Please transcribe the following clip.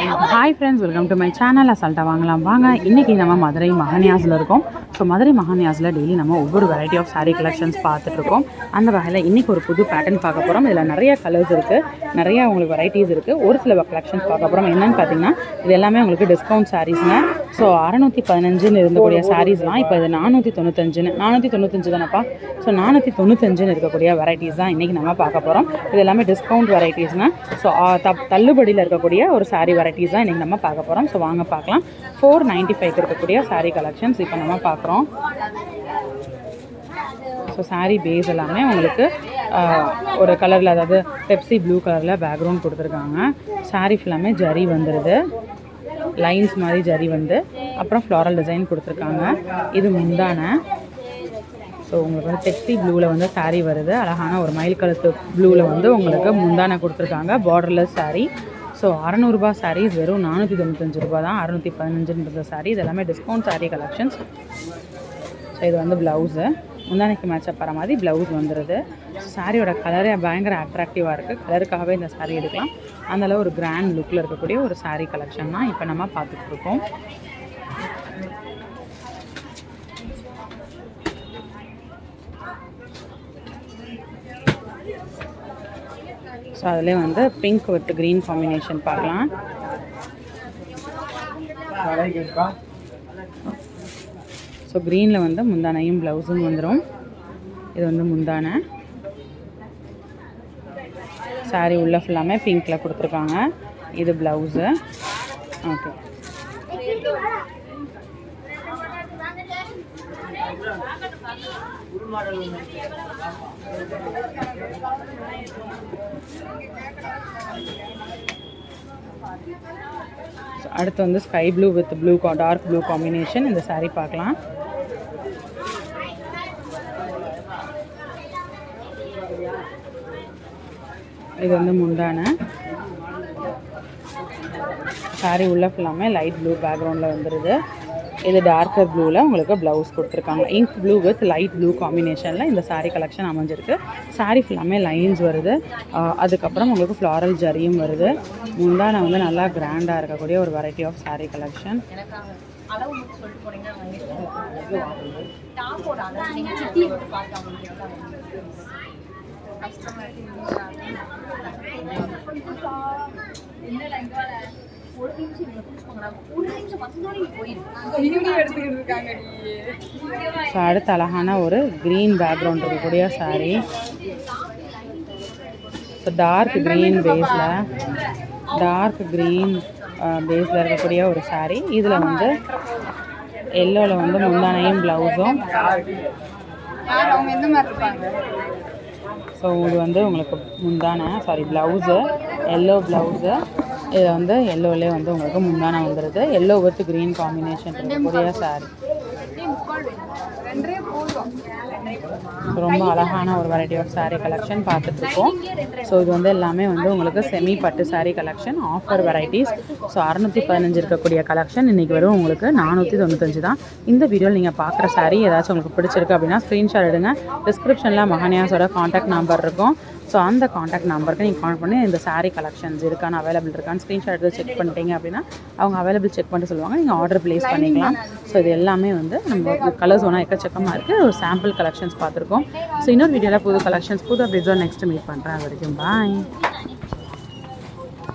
Hi friends welcome to my channel அசால்ட்டாக வாங்கலாம். வாங்க இன்றைக்கி நம்ம மதுரை மகனியாஸில் இருக்கோம். ஸோ மதுரை மகன்யாஸில் டெய்லி நம்ம ஒவ்வொரு வெரைட்டி ஆஃப் சாரீ கலெக்ஷன்ஸ் பார்த்துட்ருக்கோம் அந்த வகையில் இன்றைக்கி ஒரு புது பேட்டர்ன் பார்க்க போகிறோம் இதில் நிறைய கலர்ஸ் இருக்குது நிறைய உங்களுக்கு வெரைட்டிஸ் இருக்குது ஒரு சில கலெக்ஷன்ஸ் பார்க்க போகிறோம் என்னென்னு பார்த்தீங்கன்னா இது எல்லாமே உங்களுக்கு டிஸ்கவுண்ட் சாரீஸ்ங்க ஸோ அறநூற்றி பதினஞ்சுன்னு இருந்தக்கூடிய சாரீஸ்லாம் இப்போ இது நானூற்றி தொண்ணூத்தஞ்சுன்னு நானூற்றி தொண்ணூத்தஞ்சு தானப்பா? ஸோ நானூற்றி தொண்ணூத்தஞ்சுன்னு இருக்கக்கூடிய வெரைட்டிஸ் தான் இன்றைக்கி நம்ம பார்க்க போகிறோம் இது எல்லாமே டிஸ்கவுண்ட் வெரைட்டிஸ்ங்க ஸோ தள்ளுபடியில் இருக்கக்கூடிய ஒரு saree வெரைட்டிஸ் தான் இன்றைக்கி நம்ம பார்க்க போகிறோம் ஸோ வாங்க பார்க்கலாம். ஃபோர் நைன்ட்டி ஃபைவ் இருக்கக்கூடிய சாரீ கலெக்ஷன்ஸ் இப்போ நம்ம பார்க்குறோம். ஸோ சாரீ பேஸ் எல்லாமே உங்களுக்கு ஒரு கலரில் அதாவது பெப்சி ப்ளூ கலரில் பேக்ரவுண்ட் கொடுத்துருக்காங்க. சாரீ ஃபுல்லாமே ஜரி வந்துடுது லைன்ஸ் மாதிரி ஜரி வந்து அப்புறம் ஃப்ளாரல் டிசைன் கொடுத்துருக்காங்க. இது முந்தான. ஸோ உங்களுக்கு வந்து பெப்சி ப்ளூவில் வந்து சாரீ வருது. அழகான ஒரு மயில் கழுத்து ப்ளூவில் வந்து உங்களுக்கு முந்தான கொடுத்துருக்காங்க. பார்டர்லெஸ் சாரீ ஸோ அறநூறுபா சாரீஸ் வெறும் நானூற்றி தொண்ணூத்தஞ்சு ரூபா தான் அறநூற்றி பதினஞ்சுன்ற saree. இது எல்லாமே டிஸ்கவுண்ட் சாரீ கலெக்ஷன்ஸ் ஸோ இது வந்து ப்ளவுஸு முந்தானைக்கு மேட்சப் வர மாதிரி ப்ளவுஸ் வந்துடுது சாரியோட கலரே பயங்கர அட்ராக்டிவாக இருக்குது கலருக்காகவே இந்த சாரீ எடுக்கலாம். அந்தளவு ஒரு கிராண்ட் லுக்கில் இருக்கக்கூடிய ஒரு சாரீ கலெக்ஷன் தான் இப்போ நம்ம பார்த்துட்டு இருக்கோம். ஸோ அதிலே வந்து பிங்க் வித் க்ரீன் காம்பினேஷன் பார்க்கலாம். ஸோ க்ரீனில் வந்து முந்தானையும் ப்ளவுஸும் வந்துடும் இது வந்து முந்தானை. சாரி உள்ள ஃபுல்லாமே பிங்க்கில் கொடுத்துருக்காங்க. இது ப்ளவுஸு ஓகே So, அடுத்து வந்து sky blue with blue dark blue combination இந்த சாரீ பார்க்கலாம். இது வந்து முந்தான. சாரி உள்ள ஃபுல்லாமே லைட் ப்ளூ பேக்ரவுண்டில் வந்துடுது இது டார்க்கர் ப்ளூவில் உங்களுக்கு ப்ளவுஸ் கொடுத்துருக்காங்க. Ink blue with light blue காம்பினேஷனில் இந்த சாரீ கலெக்ஷன் அமைஞ்சிருக்கு. சாரீ ஃபுல்லாமே லைன்ஸ் வருது. அதுக்கப்புறம் உங்களுக்கு ஃப்ளாரல் ஜரியும் வருது. முந்தான வந்து நல்லா கிராண்டாக இருக்கக்கூடிய ஒரு variety of sari collection customer என்ன ஒரு நிமிஷம் இங்க கூப்பிடுவாங்கடா. ஒரு நிமிஷம் பத்து நாளைக்கு போயிருக்கு ஸோ அடுத்து அழகான ஒரு க்ரீன் பேக்ரவுண்ட் இருக்கக்கூடிய saree. ஸோ டார்க் க்ரீன் பேஸில் டார்க் க்ரீன் பேஸில் இருக்கக்கூடிய ஒரு saree. இதில் வந்து எல்லோவில் வந்து முந்தானையும் ப்ளவுஸும் ஸோ இது வந்து உங்களுக்கு முந்தானை சாரி ப்ளவுஸு எல்லோ ப்ளவுஸு இதை வந்து எல்லோவிலே வந்து உங்களுக்கு முந்தானை வந்துடுது எல்லோ வித் க்ரீன் காம்பினேஷன் இருக்கக்கூடிய saree. ரொம்ப அழகான ஒரு வெரைட்டி ஆஃப் saree கலெக்ஷன் பார்த்துட்டு இருக்கோம் ஸோ இது வந்து எல்லாமே வந்து உங்களுக்கு செமி பட்டு saree collection offer varieties so அறநூற்றி பதினஞ்சு இருக்கக்கூடிய கலெக்ஷன் இன்றைக்கி வரும் உங்களுக்கு நானூற்றி தொண்ணூத்தஞ்சு தான். இந்த வீடியோவில் நீங்கள் பார்க்குற saree ஏதாச்சும் உங்களுக்கு பிடிச்சிருக்கு அப்படின்னா ஸ்க்ரீன்ஷாட் எடுங்க. டிஸ்கிரிப்ஷனில் மகன்யாஸோட காண்டாக்ட் நம்பர் இருக்கும். ஸோ அந்த காண்டாக்ட் நம்பருக்கு நீங்கள் கால் பண்ணி இந்த saree கலெக்ஷன்ஸ் இருக்கான்னு அவைலபிள் இருக்கான்னு ஸ்க்ரீன்ஷாட் எடுத்து செக் பண்ணிட்டீங்க அப்படின்னா அவங்க அவைலபிள் செக் பண்ணிட்டு சொல்லுவாங்க. நீங்கள் ஆர்டர் ப்ளேஸ் பண்ணிக்கலாம். ஸோ இது எல்லாமே வந்து நம்ம கலர்ஸ் ஒன்றா எக்கச்சக்கமாக இருக்குது ஒரு சாம்பிள் கலெக்ஷன்ஸ் பார்த்துருக்கோம். ஸோ இன்னொரு வீடியோவில் புது கலெக்ஷன்ஸ் புது அப்டேட்ஸோட நெக்ஸ்ட் மீட் பண்ணுறேன் அது வரைக்கும் பாய்